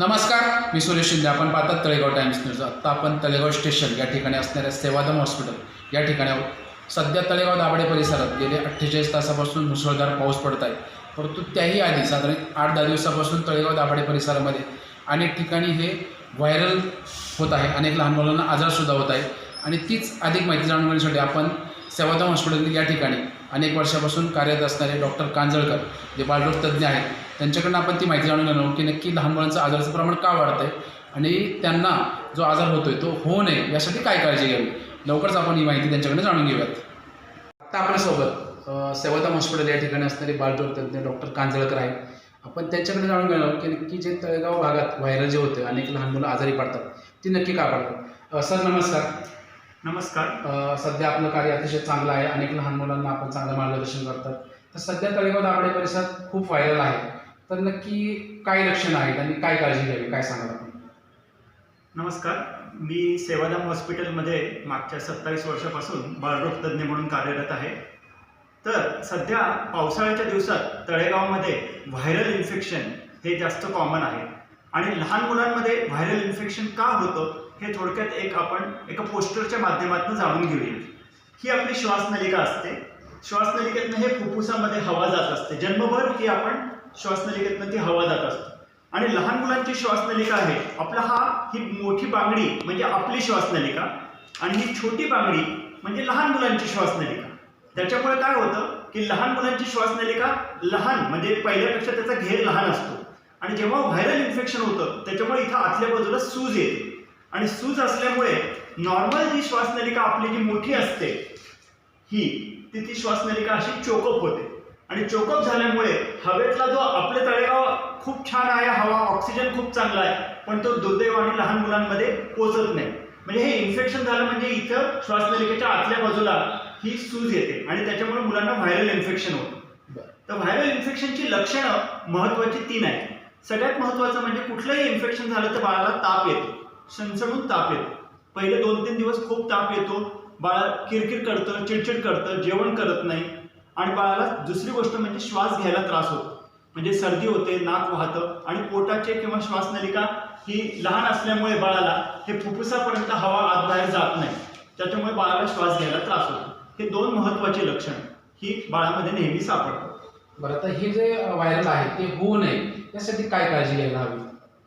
नमस्कार मी सुरेश शिंदे. आपण पाहतात तळेगाव टाइम्स न्यूज. आत्ता आपण तळेगाव स्टेशन या ठिकाणी असणाऱ्या सेवादम हॉस्पिटल या ठिकाणी सध्या तळेगाव दाभाडे परिसरात गेले अठ्ठेचाळीस तासापासून मुसळधार पाऊस पडत आहे. परंतु त्याही आधी साधारण आठ दहा दिवसापासून तळेगाव दाभाडे परिसरामध्ये अनेक ठिकाणी हे व्हायरल होत आहे. अनेक लहान मुलांना आजारसुद्धा होत आहे. आणि तीच अधिक माहिती जाणून घेण्यासाठी आपण सेवादम हॉस्पिटल या ठिकाणी अनेक वर्षापासून कार्यरत असणारे डॉक्टर कांजळकर जे बालरोग तज्ज्ञ आहेत त्यांच्याकडनं आपण ती माहिती जाणून घेणार आहोत की नक्की लहान मुलांचं आजाराचं प्रमाण का वाढतं आहे आणि त्यांना जो आजार होतोय तो होऊ नये यासाठी काय काळजी घ्यावी? लवकरच आपण ही माहिती त्यांच्याकडनं जाणून घेऊयात. आत्ता आपल्यासोबत अ, सेवादम हॉस्पिटल या ठिकाणी असणारे बालरोग तज्ज्ञ डॉक्टर कांजळकर आहेत. आपण त्यांच्याकडे जाणून घेणार आहोत की नक्की जे तळेगाव भागात व्हायरल जे होते अनेक लहान मुलं आजारी पडतात ती नक्की का पडतात? सर नमस्कार. नमस्कार. सध्या आपलं कार्य अतिशय चांगलं आहे. अनेक लहान मुलांना आपण चांगलं मार्गदर्शन करतात. तर सध्या तळेगाव दाभाडे परिसरात खूप व्हायरल आहे. तर नक्की काय लक्षणं आहेत आणि काय काळजी घ्यावी काय सांगाल आपण? नमस्कार. मी सेवाधाम हॉस्पिटलमध्ये मागच्या सत्तावीस वर्षापासून बाळरोग तज्ज्ञ म्हणून कार्यरत आहे. तर सध्या पावसाळ्याच्या दिवसात तळेगावमध्ये व्हायरल इन्फेक्शन हे जास्त कॉमन आहे. आणि लहान मुलांमध्ये व्हायरल इन्फेक्शन का होतं हे थोडक्यात एक आपण एका पोस्टरच्या माध्यमातून जाणून घेऊया. ही आपली श्वासनलिका असते. श्वासनलिकेतनं हे फुफ्फुसामध्ये हवा जात असते. जन्मभर ही आपण श्वासनलिकेतनं ती हवा जात असते. आणि लहान मुलांची श्वासनलिका आहे आपला हा ही मोठी बांगडी म्हणजे आपली श्वासनलिका आणि ही छोटी बांगडी म्हणजे लहान मुलांची श्वासनलिका. त्याच्यामुळे काय होतं की लहान मुलांची श्वासनलिका लहान म्हणजे पहिल्यापेक्षा त्याचा घेर लहान असतो. आणि जेव्हा व्हायरल इन्फेक्शन होतं त्याच्यामुळे इथं आतल्या बाजूला सूज येते. आणि सूज असल्यामुळे नॉर्मल जी श्वासनलिका आपली जी मोठी असते ही ती ती श्वासनलिका अशी चोकअप होते. आणि चोकअप झाल्यामुळे हवेतला जो आपले तळेगाव खूप छान आहे हवा ऑक्सिजन खूप चांगला आहे पण तो दुर्दैव आणि लहान मुलांमध्ये पोचत नाही. म्हणजे हे इन्फेक्शन झालं म्हणजे इथं श्वासनलिकेच्या आतल्या बाजूला ही सूज येते आणि त्याच्यामुळे मुलांना व्हायरल इन्फेक्शन होतं. तर व्हायरल इन्फेक्शनची लक्षणं महत्वाची तीन आहेत. सगळ्यात महत्वाचं म्हणजे कुठलंही इन्फेक्शन झालं तर बाळाला ताप येतो. सणसणून ताप येतो. पहिले दोन तीन दिवस खूप ताप येतो. बाळ किरकिर करतं चिडचिड करतं जेवण करत नाही. आणि बाळाला दुसरी गोष्ट म्हणजे श्वास घ्यायला त्रास होतो. म्हणजे सर्दी होते नाक वाहतं आणि पोटाचे किंवा श्वासनलिका ही लहान असल्यामुळे बाळाला हे फुफ्फुसापर्यंत हवा आत बाहेर जात नाही. त्याच्यामुळे बाळाला श्वास घ्यायला त्रास होतो. हे दोन महत्त्वाचे लक्षण ही बाळामध्ये नेहमी सापडतात. बरं तर हे जे व्हायरल आहे ते होऊ नये यासाठी काय काळजी घ्यायला हवी?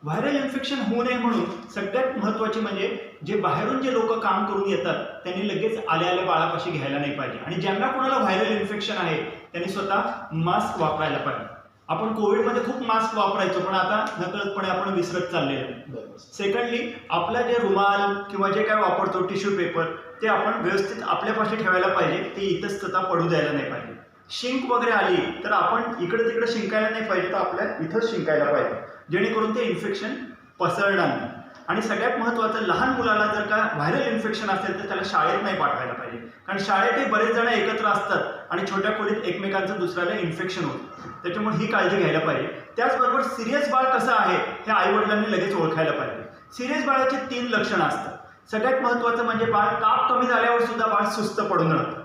व्हायरल इन्फेक्शन होऊ नये म्हणून सगळ्यात महत्त्वाची म्हणजे जे बाहेरून जे लोक काम करून येतात त्यांनी लगेच आल्या आल्या बाळापाशी घ्यायला नाही पाहिजे. आणि ज्यांना कोणाला व्हायरल इन्फेक्शन आहे त्यांनी स्वतः मास्क वापरायला पाहिजे. आपण कोविडमध्ये खूप मास्क वापरायचो पण आता नकळतपणे आपण विसरत चाललेलो आहे. सेकंडली आपला जे रुमाल किंवा जे काय वापरतो टिश्यू पेपर ते आपण व्यवस्थित आपल्यापाशी ठेवायला पाहिजे ते इतस्तता पडू द्यायला नाही पाहिजे. शिंक वगैरे आली तर आपण इकडे तिकडे शिंकायला नाही पाहिजे तर आपल्या इथंच शिंकायला पाहिजे. जेणेकरून ते इन्फेक्शन पसरणार नाही. आणि सगळ्यात महत्त्वाचं लहान मुलाला जर का व्हायरल इन्फेक्शन असेल तर त्याला शाळेत नाही पाठवायला पाहिजे. कारण शाळेतही बरेच जण एकत्र असतात आणि छोट्या खोलीत एकमेकांचं दुसऱ्याला इन्फेक्शन होतं. त्याच्यामुळे ही काळजी घ्यायला पाहिजे. त्याचबरोबर सिरियस बाळ कसं आहे हे आईवडिलांनी लगेच ओळखायला पाहिजे. सिरियस बाळाचे तीन लक्षणं असतात. सगळ्यात महत्त्वाचं म्हणजे बाळ ताप कमी झाल्यावर सुद्धा बाळ सुस्त पडून राहतं.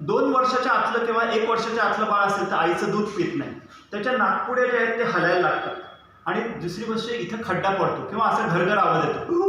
दोन वर्षाच्या आतलं किंवा एक वर्षाच्या आतलं बाळ असेल तर आईचं दूध पित नाही. त्याच्या नागपुड्या जे आहेत ते हलायला लागतात. आणि दुसरी गोष्ट इथं खड्डा पडतो किंवा असा घरघर आवाज येतो.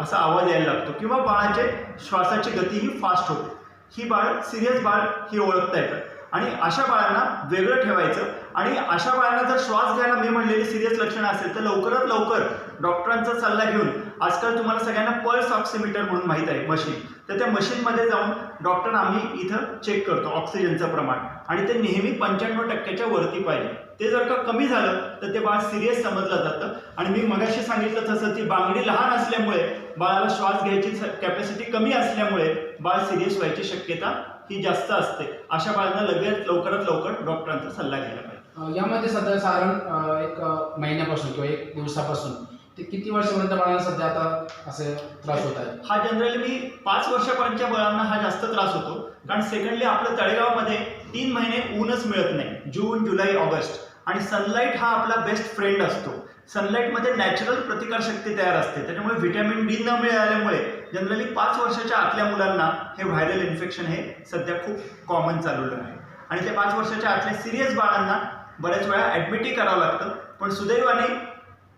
असा आवाज यायला लागतो. किंवा बाळाचे श्वासाची गती ही फास्ट होते. ही बाळ सिरियस बाळ ही ओळखता येतात आणि अशा बाळांना वेगळं ठेवायचं. आणि अशा बाळांना जर श्वास घ्यायला मी म्हणलेली सिरियस लक्षणं असेल तर लवकरात लवकर डॉक्टरांचा सल्ला घेऊन आजकाल तुम्हाला सगळ्यांना पल्स ऑक्सिमीटर म्हणून माहीत आहे मशीन तर त्या मशीनमध्ये जाऊन डॉक्टर आम्ही इथं चेक करतो ऑक्सिजनचं प्रमाण. आणि ते नेहमी पंच्याण्णव टक्क्याच्या वरती पाहिजे. ते जर का कमी झालं तर ते बाळ सिरियस समजलं जातं. आणि मी मगाशी सांगितलं तसं ती बांगडी लहान असल्यामुळे बाळाला श्वास घ्यायची कॅपॅसिटी कमी असल्यामुळे बाळ सिरियस व्हायची शक्यता ही जास्त असते. अशा बाळांना लगेच लवकरात लवकर डॉक्टरांचा सल्ला घ्यायला पाहिजे. यामध्ये सध्या साधारण एक महिन्यापासून किंवा एक दिवसापासून ते किती वर्षापर्यंत बाळांना सध्या आता असे त्रास होत आहे? हा जनरली मी पाच वर्षापर्यंतच्या बाळांना हा जास्त त्रास होतो. कारण सेकंडली आपलं तळेगावमध्ये तीन महिने ऊनच मिळत नाही. जून जुलै ऑगस्ट. आणि सनलाईट हा आपला बेस्ट फ्रेंड असतो. सनलाईटमध्ये नॅचरल प्रतिकारशक्ती तयार असते. त्याच्यामुळे व्हिटॅमिन डी न मिळाल्यामुळे जनरली पाच वर्षाच्या आतल्या मुलांना हे व्हायरल इन्फेक्शन हे सध्या खूप कॉमन चालवलं आहे. आणि त्या पाच वर्षाच्या आतल्या सिरियस बाळांना बऱ्याच वेळा ॲडमिटही करावं लागतं. पण सुदैवाने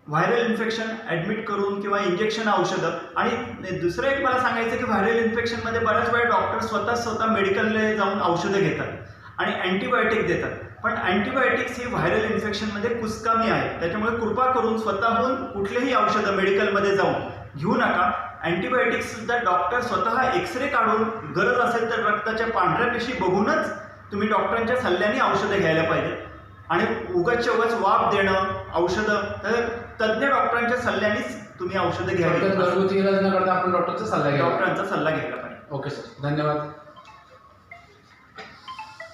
व्हायरल इन्फेक्शन ॲडमिट करून किंवा इंजेक्शन औषधं. आणि दुसरं एक मला सांगायचं की व्हायरल इन्फेक्शनमध्ये बऱ्याच वेळा डॉक्टर स्वतः स्वतः मेडिकलला जाऊन औषधं घेतात आणि अँटीबायोटिक देतात. पण अँटीबायोटिक्स ही व्हायरल इन्फेक्शनमध्ये कुचकामी आहे. त्याच्यामुळे कृपा करून स्वतःहून कुठलेही औषधं मेडिकलमध्ये जाऊन घेऊ नका. अँटीबायोटिक्ससुद्धा डॉक्टर स्वतः एक्सरे काढून गरज असेल तर रक्ताच्या पांढऱ्या पेशी बघूनच तुम्ही डॉक्टरांच्या सल्ल्याने औषधं घ्यायला पाहिजे आणि उगाच उगाच वाफ देणं औषधं. तर तज्ज्ञ डॉक्टरांच्या सल्ल्यानेच तुम्ही औषधं घ्यावी घरगुती इलाज न करता आपण डॉक्टरचा सल्ला घ्यावा डॉक्टरांचा सल्ला घ्यायला पाहिजे. Okay sir. धन्यवाद.